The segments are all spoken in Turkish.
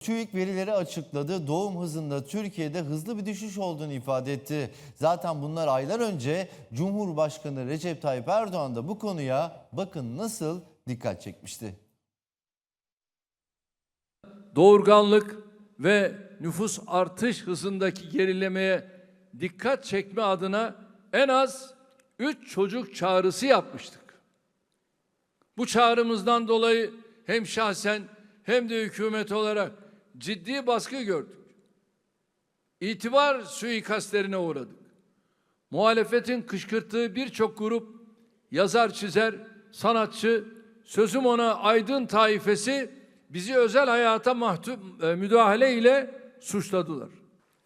TÜİK verileri açıkladı. Doğum hızında Türkiye'de hızlı bir düşüş olduğunu ifade etti. Zaten bunlar aylar önce Cumhurbaşkanı Recep Tayyip Erdoğan da bu konuya bakın nasıl dikkat çekmişti. doğurganlık ve nüfus artış hızındaki gerilemeye dikkat çekme adına en az 3 çocuk çağrısı yapmıştık. Bu çağrımızdan dolayı hem şahsen hem de hükümet olarak ciddi baskı gördük. İtibar suikastlerine uğradık. Muhalefetin kışkırttığı birçok grup yazar çizer, sanatçı, sözüm ona aydın taifesi bizi özel hayata mahtum, e, müdahale ile suçladılar.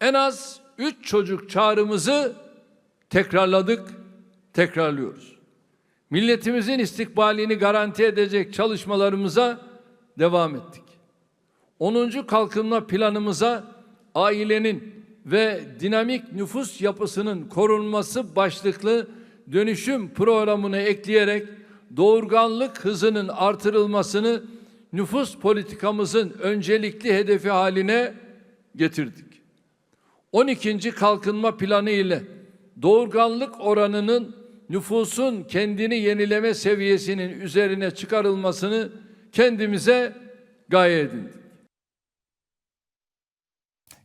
En az üç çocuk çağrımızı tekrarladık, tekrarlıyoruz. Milletimizin istikbalini garanti edecek çalışmalarımıza devam ettik. 10. kalkınma planımıza ailenin ve dinamik nüfus yapısının korunması başlıklı dönüşüm programını ekleyerek doğurganlık hızının artırılmasını nüfus politikamızın öncelikli hedefi haline getirdik. 12. kalkınma planı ile doğurganlık oranının nüfusun kendini yenileme seviyesinin üzerine çıkarılmasını kendimize gaye edindik.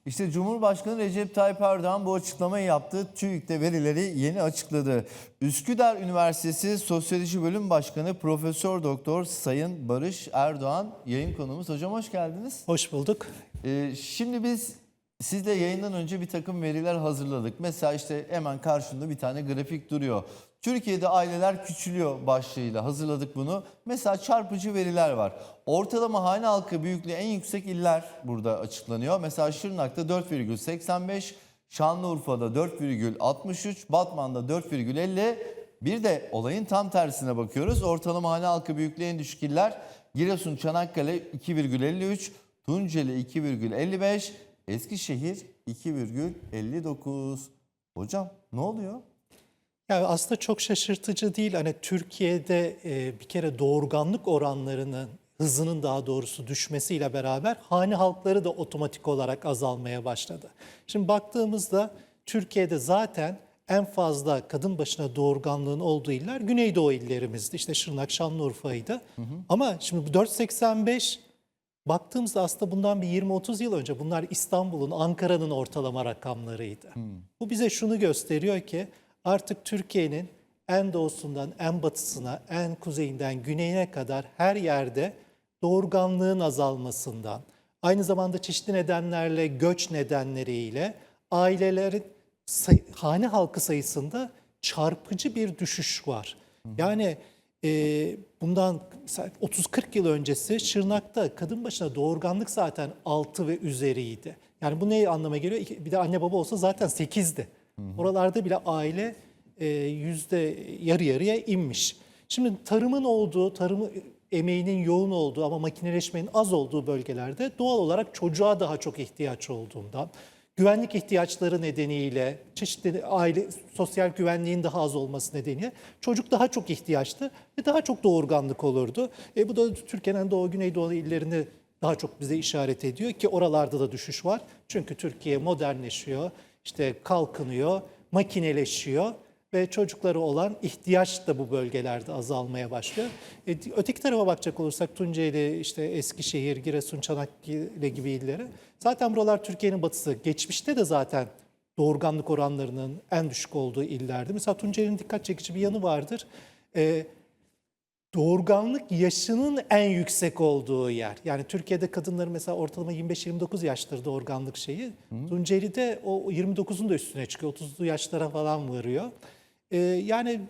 İşte Cumhurbaşkanı Recep Tayyip Erdoğan bu açıklamayı yaptı. TÜİK de verileri yeni açıkladı. Üsküdar Üniversitesi Sosyoloji Bölüm Başkanı Profesör Doktor Sayın Barış Erdoğan yayın konuğumuz. Hocam hoş geldiniz. Hoş bulduk. Ee, şimdi biz sizle yayından önce bir takım veriler hazırladık. Mesela işte hemen karşımda bir tane grafik duruyor. Türkiye'de aileler küçülüyor başlığıyla hazırladık bunu. Mesela çarpıcı veriler var. Ortalama hane halkı büyüklüğü en yüksek iller burada açıklanıyor. Mesela Şırnak'ta 4,85, Şanlıurfa'da 4,63, Batman'da 4,50. Bir de olayın tam tersine bakıyoruz. Ortalama hane halkı büyüklüğü en düşük iller Giresun, Çanakkale 2,53, Tunceli 2,55, Eskişehir 2,59. Hocam ne oluyor? Yani aslında çok şaşırtıcı değil. Hani Türkiye'de e, bir kere doğurganlık oranlarının hızının daha doğrusu düşmesiyle beraber hane halkları da otomatik olarak azalmaya başladı. Şimdi baktığımızda Türkiye'de zaten en fazla kadın başına doğurganlığın olduğu iller Güneydoğu illerimizdi. İşte Şırnak, Şanlıurfa'ydı. Ama şimdi bu 485 Baktığımızda aslında bundan bir 20-30 yıl önce bunlar İstanbul'un, Ankara'nın ortalama rakamlarıydı. Bu bize şunu gösteriyor ki artık Türkiye'nin en doğusundan en batısına, en kuzeyinden güneyine kadar her yerde doğurganlığın azalmasından, aynı zamanda çeşitli nedenlerle, göç nedenleriyle ailelerin say- hane halkı sayısında çarpıcı bir düşüş var. Yani e, bundan 30-40 yıl öncesi Şırnak'ta kadın başına doğurganlık zaten 6 ve üzeriydi. Yani bu ne anlama geliyor? Bir de anne baba olsa zaten 8'di. Oralarda bile aile e, yüzde yarı yarıya inmiş. Şimdi tarımın olduğu, tarımı emeğinin yoğun olduğu ama makineleşmenin az olduğu bölgelerde doğal olarak çocuğa daha çok ihtiyaç olduğundan, güvenlik ihtiyaçları nedeniyle, çeşitli aile sosyal güvenliğin daha az olması nedeniyle çocuk daha çok ihtiyaçtı ve daha çok doğurganlık olurdu. E, bu da Türkiye'nin doğu güneydoğu illerini daha çok bize işaret ediyor ki oralarda da düşüş var. Çünkü Türkiye modernleşiyor, işte kalkınıyor, makineleşiyor ve çocukları olan ihtiyaç da bu bölgelerde azalmaya başlıyor. E, öteki tarafa bakacak olursak Tunceli, işte Eskişehir, Giresun, Çanakkale gibi illere zaten buralar Türkiye'nin batısı. Geçmişte de zaten doğurganlık oranlarının en düşük olduğu illerdi. Mesela Tunceli'nin dikkat çekici bir yanı vardır. E, doğurganlık yaşının en yüksek olduğu yer. Yani Türkiye'de kadınların mesela ortalama 25-29 yaştır doğurganlık şeyi. Tunceli'de o 29'un da üstüne çıkıyor. 30'lu yaşlara falan varıyor. Ee, yani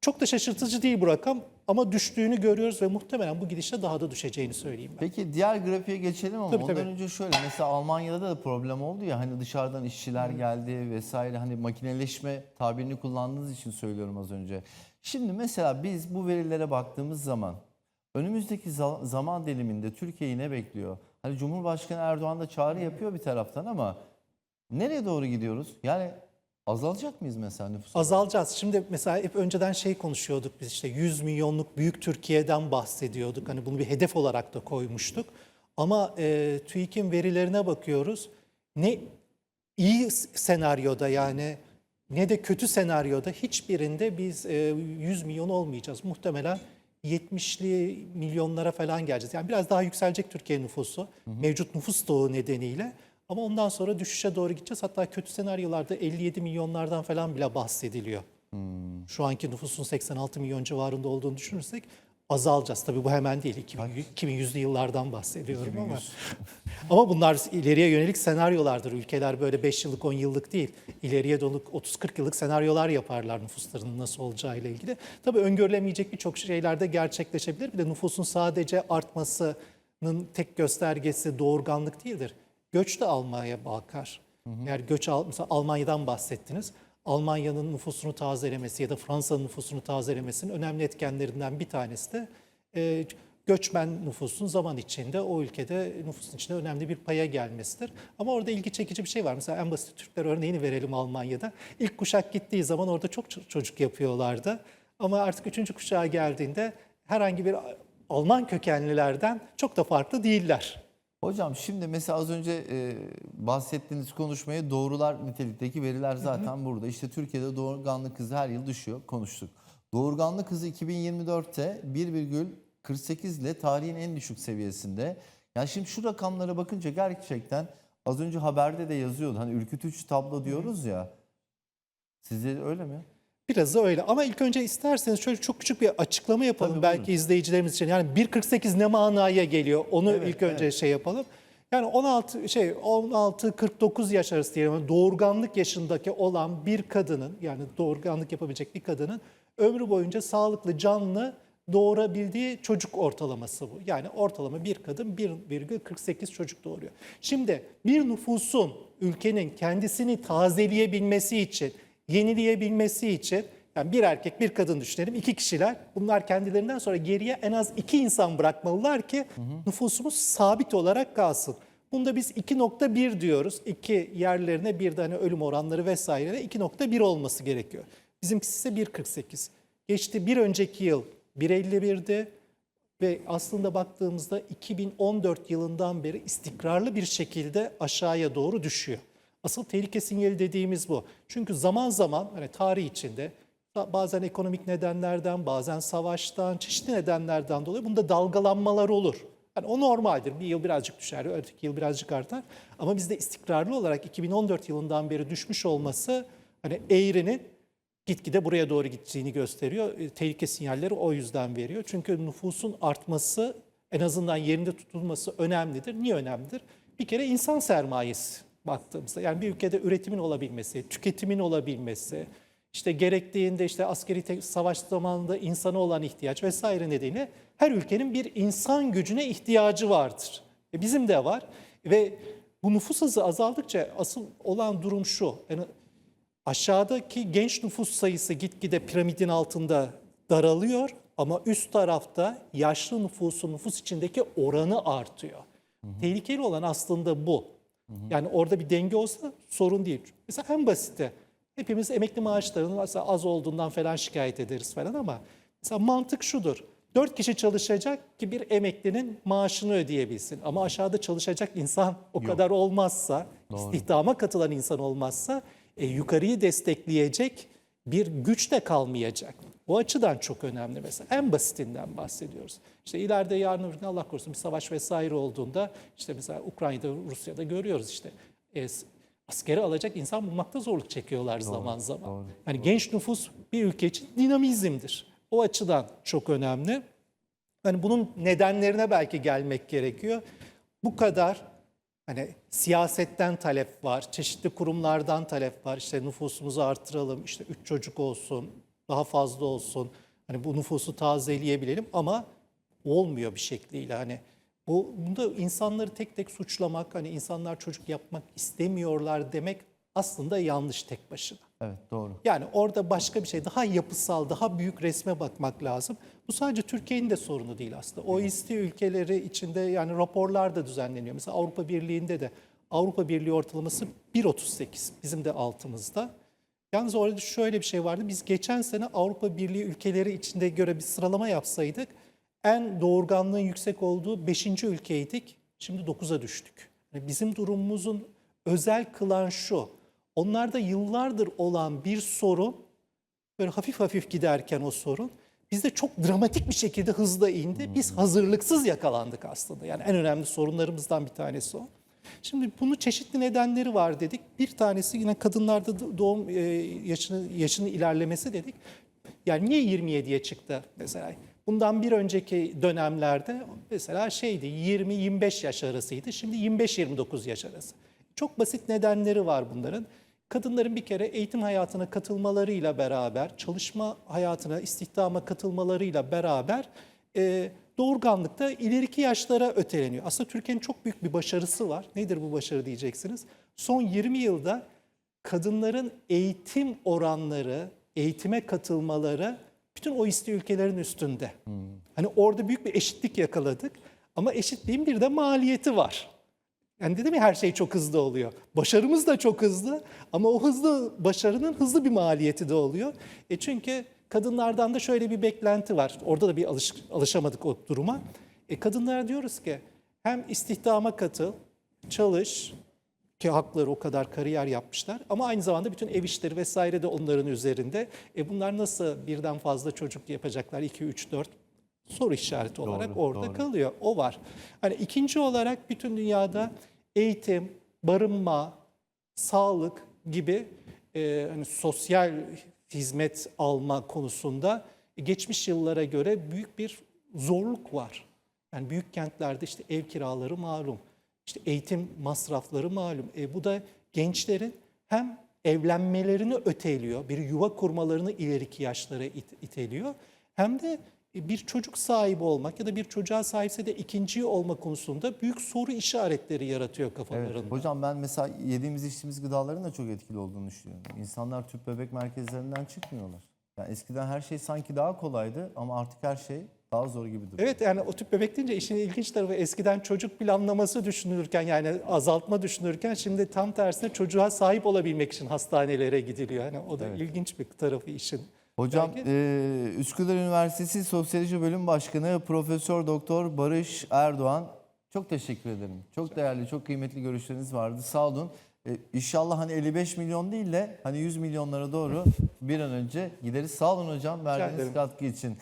çok da şaşırtıcı değil bu rakam ama düştüğünü görüyoruz ve muhtemelen bu gidişle daha da düşeceğini söyleyeyim ben. Peki diğer grafiğe geçelim ama Tabii, ondan tabii. önce şöyle mesela Almanya'da da problem oldu ya hani dışarıdan işçiler geldi vesaire hani makineleşme tabirini kullandığınız için söylüyorum az önce. Şimdi mesela biz bu verilere baktığımız zaman önümüzdeki za- zaman diliminde Türkiye'yi ne bekliyor? Hani Cumhurbaşkanı Erdoğan da çağrı yapıyor bir taraftan ama nereye doğru gidiyoruz? Yani azalacak mıyız mesela nüfus? Azalacağız. Şimdi mesela hep önceden şey konuşuyorduk biz işte 100 milyonluk büyük Türkiye'den bahsediyorduk. Hani bunu bir hedef olarak da koymuştuk. Ama e, TÜİK'in verilerine bakıyoruz. Ne iyi senaryoda yani ne de kötü senaryoda hiçbirinde biz e, 100 milyon olmayacağız. Muhtemelen 70'li milyonlara falan geleceğiz. Yani biraz daha yükselecek Türkiye nüfusu mevcut nüfus stoğu nedeniyle. Ama ondan sonra düşüşe doğru gideceğiz. Hatta kötü senaryolarda 57 milyonlardan falan bile bahsediliyor. Şu anki nüfusun 86 milyon civarında olduğunu düşünürsek azalacağız. Tabii bu hemen değil. 2000, 2100'lü yıllardan bahsediyorum ama. ama bunlar ileriye yönelik senaryolardır. Ülkeler böyle 5 yıllık 10 yıllık değil. İleriye dolu 30-40 yıllık senaryolar yaparlar nüfuslarının nasıl olacağı ile ilgili. Tabii öngörülemeyecek birçok şeyler de gerçekleşebilir. Bir de nüfusun sadece artmasının tek göstergesi doğurganlık değildir. Göç de almaya bakar. Eğer göç al, mesela Almanya'dan bahsettiniz. Almanya'nın nüfusunu tazelemesi ya da Fransa'nın nüfusunu tazelemesinin önemli etkenlerinden bir tanesi de e, göçmen nüfusun zaman içinde o ülkede nüfusun içinde önemli bir paya gelmesidir. Ama orada ilgi çekici bir şey var. Mesela en basit Türkler örneğini verelim Almanya'da. İlk kuşak gittiği zaman orada çok ço- çocuk yapıyorlardı. Ama artık üçüncü kuşağa geldiğinde herhangi bir Alman kökenlilerden çok da farklı değiller. Hocam şimdi mesela az önce e, bahsettiğiniz konuşmaya doğrular nitelikteki veriler zaten burada. İşte Türkiye'de doğurganlık hızı her yıl düşüyor konuştuk. Doğurganlık hızı 2024'te 1,48 ile tarihin en düşük seviyesinde. Yani şimdi şu rakamlara bakınca gerçekten az önce haberde de yazıyordu. Hani ürkütücü tablo diyoruz ya. Sizde de öyle mi? Biraz da öyle ama ilk önce isterseniz şöyle çok küçük bir açıklama yapalım Tabii, belki buyurun. izleyicilerimiz için. Yani 1.48 ne manaya geliyor onu Evet, ilk önce şey yapalım. Yani 16 şey 16 49 yaş arası diyelim doğurganlık yaşındaki olan bir kadının yani doğurganlık yapabilecek bir kadının ömrü boyunca sağlıklı canlı doğurabildiği çocuk ortalaması bu. Yani ortalama bir kadın 1,48 çocuk doğuruyor. Şimdi bir nüfusun ülkenin kendisini tazeleyebilmesi için yenileyebilmesi için yani bir erkek bir kadın düşünelim iki kişiler bunlar kendilerinden sonra geriye en az iki insan bırakmalılar ki nüfusumuz sabit olarak kalsın. Bunda biz 2.1 diyoruz. İki yerlerine bir tane ölüm oranları vesaire 2.1 olması gerekiyor. Bizimkisi ise 1.48. Geçti bir önceki yıl 1.51'di ve aslında baktığımızda 2014 yılından beri istikrarlı bir şekilde aşağıya doğru düşüyor. Asıl tehlike sinyali dediğimiz bu. Çünkü zaman zaman hani tarih içinde bazen ekonomik nedenlerden, bazen savaştan, çeşitli nedenlerden dolayı bunda dalgalanmalar olur. Yani o normaldir. Bir yıl birazcık düşer, öteki yıl birazcık artar. Ama bizde istikrarlı olarak 2014 yılından beri düşmüş olması hani eğrinin gitgide buraya doğru gittiğini gösteriyor. E, Tehlike sinyalleri o yüzden veriyor. Çünkü nüfusun artması en azından yerinde tutulması önemlidir. Niye önemlidir? Bir kere insan sermayesi baktığımızda. Yani bir ülkede üretimin olabilmesi, tüketimin olabilmesi, işte gerektiğinde işte askeri savaş zamanında insana olan ihtiyaç vesaire nedeniyle her ülkenin bir insan gücüne ihtiyacı vardır. E bizim de var ve bu nüfus hızı azaldıkça asıl olan durum şu. Yani aşağıdaki genç nüfus sayısı gitgide piramidin altında daralıyor ama üst tarafta yaşlı nüfusun nüfus içindeki oranı artıyor. Tehlikeli olan aslında bu. Yani orada bir denge olsa sorun değil. Mesela en basiti hepimiz emekli maaşlarının mesela az olduğundan falan şikayet ederiz falan ama mesela mantık şudur. Dört kişi çalışacak ki bir emeklinin maaşını ödeyebilsin. Ama aşağıda çalışacak insan o kadar olmazsa, istihdama katılan insan olmazsa e, yukarıyı destekleyecek bir güç de kalmayacak. O açıdan çok önemli mesela. En basitinden bahsediyoruz. İşte ileride yarın öbür gün Allah korusun bir savaş vesaire olduğunda işte mesela Ukrayna'da, Rusya'da görüyoruz işte e, askeri alacak insan bulmakta zorluk çekiyorlar zaman zaman. Hani genç nüfus bir ülke için dinamizmdir. O açıdan çok önemli. Hani bunun nedenlerine belki gelmek gerekiyor. Bu kadar hani siyasetten talep var, çeşitli kurumlardan talep var. İşte nüfusumuzu artıralım, işte üç çocuk olsun, daha fazla olsun. Hani bu nüfusu tazeleyebilelim ama olmuyor bir şekliyle. Hani bu bunda insanları tek tek suçlamak, hani insanlar çocuk yapmak istemiyorlar demek aslında yanlış tek başına. Evet doğru. Yani orada başka bir şey, daha yapısal, daha büyük resme bakmak lazım. Bu sadece Türkiye'nin de sorunu değil aslında. OECD ülkeleri içinde yani raporlar da düzenleniyor. Mesela Avrupa Birliği'nde de Avrupa Birliği ortalaması 1.38 bizim de altımızda. Yalnız orada şöyle bir şey vardı. Biz geçen sene Avrupa Birliği ülkeleri içinde göre bir sıralama yapsaydık en doğurganlığın yüksek olduğu 5. ülkeydik. Şimdi 9'a düştük. Yani bizim durumumuzun özel kılan şu. Onlarda yıllardır olan bir sorun böyle hafif hafif giderken o sorun bizde çok dramatik bir şekilde hızla indi. Biz hazırlıksız yakalandık aslında. Yani en önemli sorunlarımızdan bir tanesi o. Şimdi bunu çeşitli nedenleri var dedik. Bir tanesi yine kadınlarda do- doğum e, yaşını, yaşının ilerlemesi dedik. Yani niye 27'ye çıktı mesela? Bundan bir önceki dönemlerde mesela şeydi 20-25 yaş arasıydı. Şimdi 25-29 yaş arası. Çok basit nedenleri var bunların. Kadınların bir kere eğitim hayatına katılmalarıyla beraber, çalışma hayatına, istihdama katılmalarıyla beraber e, doğurganlıkta ileriki yaşlara öteleniyor. Aslında Türkiye'nin çok büyük bir başarısı var. Nedir bu başarı diyeceksiniz? Son 20 yılda kadınların eğitim oranları, eğitime katılmaları bütün OECD ülkelerin üstünde. Hani orada büyük bir eşitlik yakaladık ama eşitliğin bir de maliyeti var. Yani dedim ya her şey çok hızlı oluyor. Başarımız da çok hızlı ama o hızlı başarının hızlı bir maliyeti de oluyor. E çünkü kadınlardan da şöyle bir beklenti var. Orada da bir alış, alışamadık o duruma. E kadınlara diyoruz ki hem istihdama katıl, çalış ki hakları o kadar kariyer yapmışlar ama aynı zamanda bütün ev işleri vesaire de onların üzerinde. E bunlar nasıl birden fazla çocuk yapacaklar? 2 3 4 soru işareti olarak Doğru, orada doğru. kalıyor. O var. Hani ikinci olarak bütün dünyada eğitim, barınma, sağlık gibi e, hani sosyal hizmet alma konusunda geçmiş yıllara göre büyük bir zorluk var. Yani büyük kentlerde işte ev kiraları malum, işte eğitim masrafları malum. E, bu da gençlerin hem evlenmelerini öteliyor, bir yuva kurmalarını ileriki yaşlara it- iteliyor. Hem de bir çocuk sahibi olmak ya da bir çocuğa sahipse de ikinciyi olma konusunda büyük soru işaretleri yaratıyor kafalarında. Evet. Hocam ben mesela yediğimiz içtiğimiz gıdaların da çok etkili olduğunu düşünüyorum. İnsanlar tüp bebek merkezlerinden çıkmıyorlar. Yani eskiden her şey sanki daha kolaydı ama artık her şey daha zor gibi duruyor. Evet yani o tüp bebek deyince işin ilginç tarafı eskiden çocuk planlaması düşünülürken yani azaltma düşünülürken şimdi tam tersine çocuğa sahip olabilmek için hastanelere gidiliyor. Yani o da ilginç bir tarafı işin. Hocam Belki- e, Üsküdar Üniversitesi Sosyoloji Bölüm Başkanı Profesör Doktor Barış Erdoğan çok teşekkür ederim. Çok değerli, çok kıymetli görüşleriniz vardı. Sağ olun. E, inşallah hani 55 milyon değil de hani 100 milyonlara doğru bir an önce gideriz. Sağ olun hocam verdiğiniz katkı için.